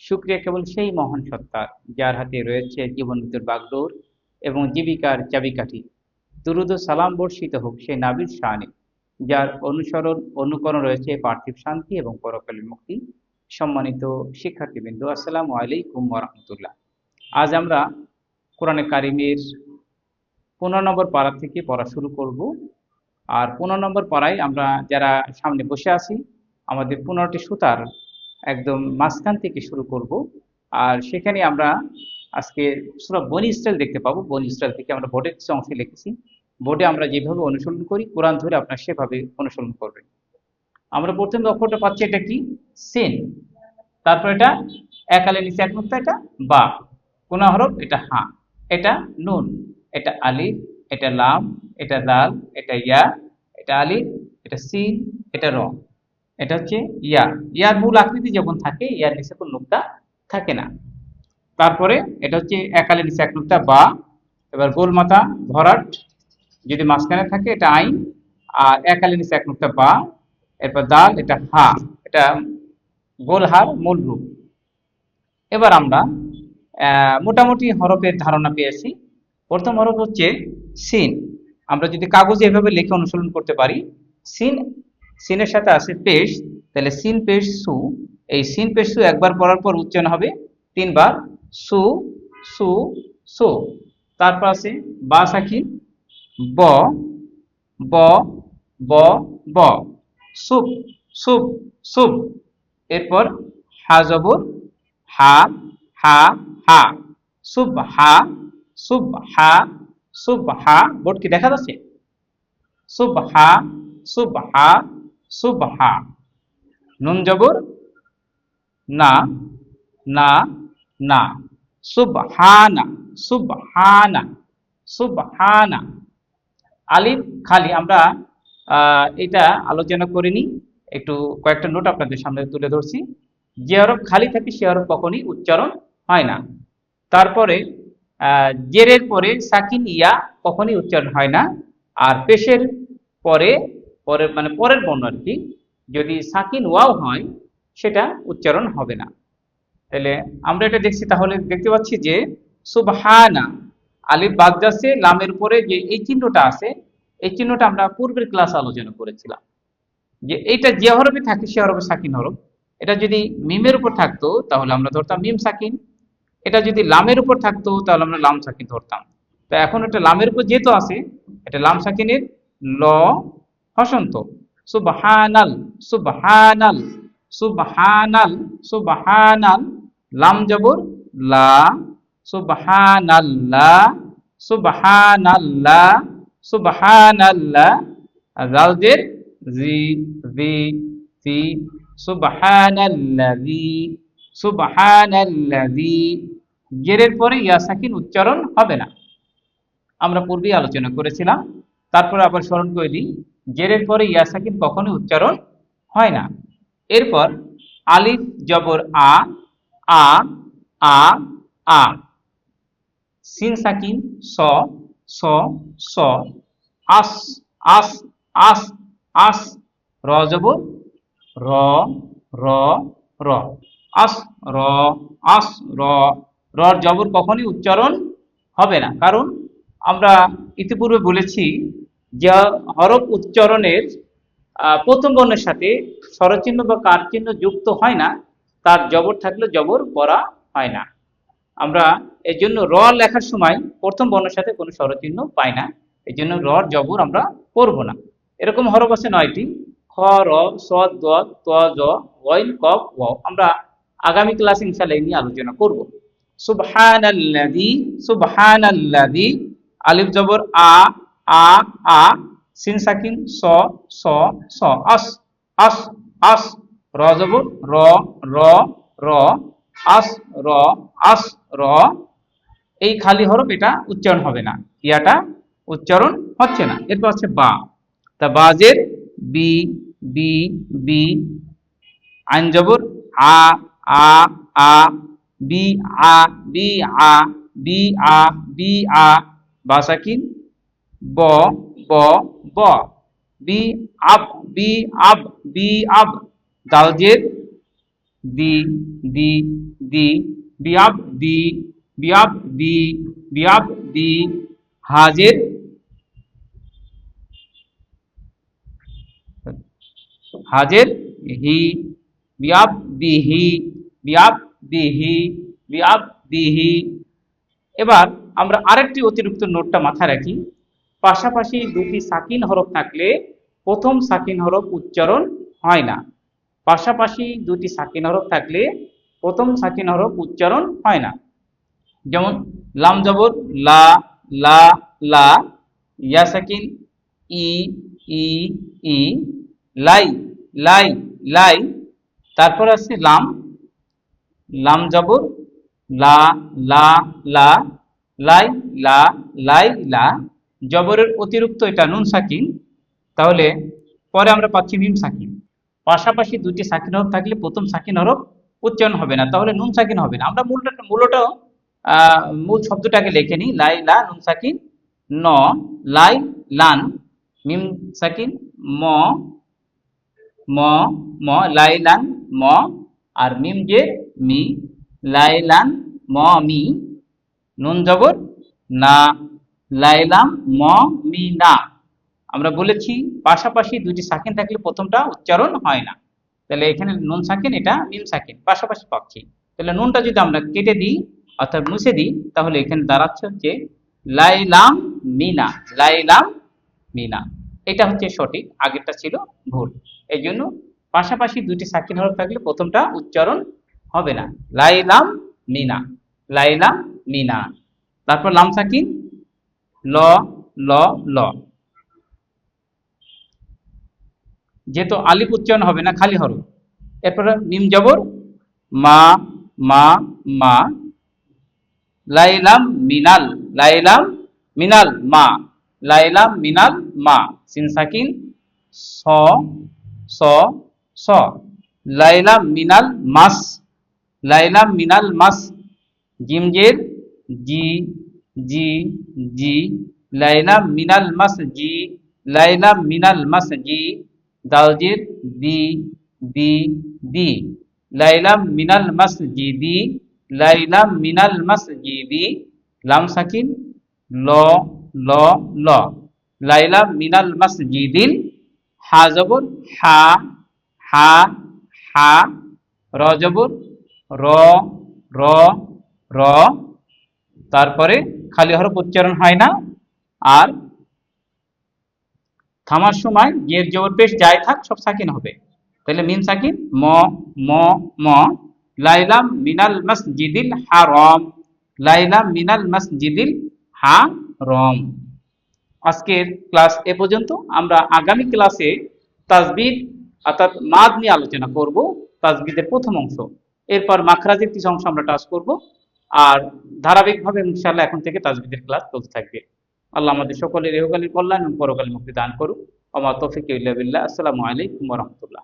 শুক্রিয়া কেবল সেই মহান সত্তার যার হাতে রয়েছে জীবন মৃত্যুর বাগডোর এবং জীবিকার চাবিকাঠি। দুরুদ সালাম বর্ষিত হোক সেই নাবির শানে, যার অনুসরণ, অনুকরণ রয়েছে পার্থিব শান্তি এবং পরকালীন মুক্তি। সম্মানিত শিক্ষার্থীবৃন্দ, আসসালামু আলাইকুম ওরহমতুল্লাহ আজ আমরা কোরআনে কারিমের পনেরো নম্বর পাড়া থেকে পড়া শুরু করব। আর পনেরো নম্বর পাড়ায় আমরা যারা সামনে বসে আছি, আমাদের পনেরোটি সুতার একদম মাঝখান থেকে শুরু করব। আর সেখানে আমরা আজকে সুরা বনি ইসরায়েল দেখতে পাবো। বনি ইসরায়েল থেকে আমরা বোর্ডের কিছু অংশে লিখেছি। বোর্ডে আমরা যেভাবে অনুসরণ করি, কোরআন ধরে আপনার সেভাবে অনুসরণ করবেন। আমরা প্রথম অক্ষরটা পাচ্ছি এটা কি? সেন তারপর এটা একালে নিচে এক এটা বা। কোন হরফ এটা হা। এটা নুন, এটা আলিফ, এটা লাম, এটা দাল এটা ইয়া, এটা আলিফ, এটা সিন, এটা র। এটা হচ্ছে ইয়া। ইয়ার মূল আকৃতি যখন থাকে, ইয়ার নিচে কোনো নুক্তা থাকে না। তারপরে এটা হচ্ছে একালে নিচে এক নুক্তা বা। এবার গোল মাথা ভরাট, যদি মাঝখানে থাকে, এটা আইন। আর একালে নিচে এক নুক্তা বা। এরপর দাল এটা হা, এটা গোলহার মূল রূপ। এবার আমরা মোটামুটি হরফের ধারণা পেয়েছি। প্রথম হরফ হচ্ছে সিন। আমরা যদি কাগজে এভাবে লিখে অনুসরণ করতে পারি, সিন, সিনের সাথে আছে পেশ, তাহলে সিন, পেশ, সু। এই সিন, পেশ, সু একবার পড়ার পর উচ্চারণ হবে তিনবার, সু সু সু। তারপর আছে বা সাকিন, ব ব ব ব। সুপ সুপ সুপ এরপর হা জবর হা হা হা। সুব হা সুব হা সুব, হা। বোর্ড কি দেখা যাচ্ছে? সুব, হা সুব হা সুব, হা। নুন জবর না না না। সুবহানা সুবহানা সুবহানা আলিফ, খালি আমরা এটা আলোচনা করিনি একটু কয়েকটা নোট আপনাদের সামনে তুলে ধরছি। যে হরফ খালি থাকে, সে হরফ কখনই উচ্চারণ হয় না। তারপরে জেরের পরে সাকিন ইয়া কখনই উচ্চারণ হয় না। আর পেশের পরে পরে মানে পরের বর্ণ আর কি, যদি সাকিন ওয়াও হয়, সেটা উচ্চারণ হবে না। তাহলে আমরা এটা দেখছি, তাহলে দেখতে পাচ্ছি যে, সুবহানা, আলিফ বাদ যাচ্ছে, লামের পরে যে এই চিহ্নটা আছে এই চিহ্নটা আমরা পূর্বের ক্লাস আলোচনা করেছিলাম। যে এইটা যে হরফে থাকে, সে হরফে সাকিন হরফ। এটা যদি মিমের উপর থাকতো, তাহলে আমরা ধরতাম মিম সাকিন। এটা যদি লামের উপর থাকতো, তাহলে আমরা লাম সাকিন ধরতাম। তো এখন এটা লামের উপর যেহেতু আছে, এটা লাম সাকিনের ল হসন্ত। সুবহানাল সুবহানাল সুবহানাল সুবহানাল, লাম জবর, লা সুবহানাল্লাহ সুবহানাল্লাহ জি পরে ইয়া সাকিন উচ্চারণ হবে না। আমরা পূর্বেই আলোচনা করেছিলাম। তারপরে আবার স্মরণ করে দিই, জেরের পরে ইয়া সাকিন কখনোই উচ্চারণ হয় না। এরপর আলিফ, জবর, আ আ আ আ। সিন সাকিন, স স স, আস আস আস আস, র জবর র র র, আস র আস, র, রর জবর কখনই উচ্চারণ হবে না। কারণ আমরা ইতিপূর্বে বলেছি যে হরফ উচ্চারণের প্রথম বর্ণের সাথে স্বরচিহ্ন বা কার চিহ্ন যুক্ত হয় না, তার জবর থাকলে জবর পড়া হয় না। আমরা এই জন্য র লেখার সময় প্রথম বর্ণের সাথে কোনো স্বরচিহ্ন পাই না। এই জন্য র জবর আমরা পড়ব না। এরকম হরফ আছে নয়টি। খ, র, স, দ, ত, জ ওয়াইন কফ, ওয়াও। আমরা আগামী ক্লাসে ইনশাআল্লাহ নিয়ে আলোচনা করব। সুবহানাল্লাযী সুবহানাল্লাযী, আলিফ জবর, আ আ আ, সিন সাকিন, স স স, আস আস আস, র জবর, র র র। আস, র আস, র, এই খালি হরফ এটা উচ্চারণ হবে না। ইয়াটা উচ্চারণ হচ্ছে না। এরপর হচ্ছে বা। তা বাজের বি বি বি, আইন জবর, আ আ আ, বি আ বি আ বি আ বি, আ, বাসাকিন, ব ব ব, বি, আব বি আব বি, আব, দালজের দি দি দি, বিয়াব দি বিয়াব দি বিয়াব, দি, হাজের। হাজের, হি, বিয়াব দিহি বিয়াব দিহি বিয়াব দিহি এবার আমরা আরেকটি অতিরিক্ত নোটটা মাথায় রাখি। পাশাপাশি দুটি সাকিন হরফ থাকলে প্রথম সাকিন হরফ উচ্চারণ হয় না। পাশাপাশি দুটি সাকিন হরফ থাকলে প্রথম সাকিন হরফ উচ্চারণ হয় না। যেমন, লাম জবর, লা লা লা, ইয়া সাকিন, ই ই ই, লাই লাই লাই। তারপর আছে লাম লাম জবর, লা লা লা, লাই লা লাই, লা। জবরের অতিরিক্ত এটা নুন সাকিন। তাহলে পরে আমরা পাচ্ছি মিম সাকিন। পাশাপাশি দুটি সাকিন হরফ থাকলে প্রথম সাকিন হরফ উচ্চারণ হবে না, তাহলে নুন সাকিন হবে না। আমরা মূলটা, মূলটাও মূল শব্দটাকে লিখে নিই, লাই, লা, নুন সাকিন, ন, লাই, লান, মিম সাকিন, ম ম ম, লাই, লান, ম, আর মিম যে মি লাইলান ম, মি, নুন জবর না লাইলাম ম, মি, না। আমরা বলেছি পাশাপাশি দুটি সাকিন থাকলে প্রথমটা উচ্চারণ হয় না। তাহলে এখানে নুন সাকিন, এটা মিম সাকিন, পাশাপাশি পাচ্ছি তাহলে নুনটা যদি আমরা কেটে দিই, অর্থাৎ মুছে দিই, তাহলে এখানে দাঁড়াচ্ছে হচ্ছে লাইলাম মিনা লাইলাম মিনা। এটা হচ্ছে সঠিক, আগেরটা ছিল ভুল। এই জন্য পাশাপাশি দুটি সাকিন হরফ থাকলে প্রথমটা উচ্চারণ হবে না। লাইলাম মিনা লাইলাম মিনা। তারপর লাম সাকিন, ল ল ল। যেহেতু আলিফ উচ্চারণ হবে না, খালি হরফ। এরপরে মিম জবর, মা মা মা। লাইলাম মিনাল লাইলাম মিনাল, মা। লাইলাম মিনাল, মা। সিন সাকিন, স স স। লাইলাম মিনাল মাস, লাইলাম মিনাল মাস। জিমজের জি জি জি। লাইলাম মিনাল মাস, জি। লাইলাম মিনাল মাস, জি। দালজির দি দি দি। লাইলাম মিনাল মসজিদি লাইলাম মিনাল মসজিদি। লাম সাকিন, ল ল ল। লাইলাম মিনাল মসজিদিল, হা জবর, হা হা হা। র জবর, র র র। তারপরে খালি হরফ উচ্চারণ হয় না। আর থামার সময় জের জবর পেশ যাই থাক, সব সাকিন হবে। তাহলে মিন সাকিন, ম ম ম লাইলাম মিনাল মসজিদিল হারম। লাইলাম মিনাল মসজিদিল হারম। আজকের ক্লাস এ পর্যন্ত আমরা আগামী ক্লাসে তাজবিদ, অর্থাৎ মাদ নিয়ে আলোচনা করব, তাজবিদের প্রথম অংশ। এরপর মাখরাজের কিছু অংশ আমরা টাচ করব। আর ধারাবাহিকভাবে ইনশাআল্লাহ এখন থেকে তাজবিদের ক্লাস চলতে থাকবে। আল্লাহ আমাদের সকলের ইহকালীন কল্যাণ পরকালীন মুক্তি দান করুক। আমার তফিক ইল্লা বিল্লাহ। আসসালামু আলাইকুম রাহমাতুল্লাহ।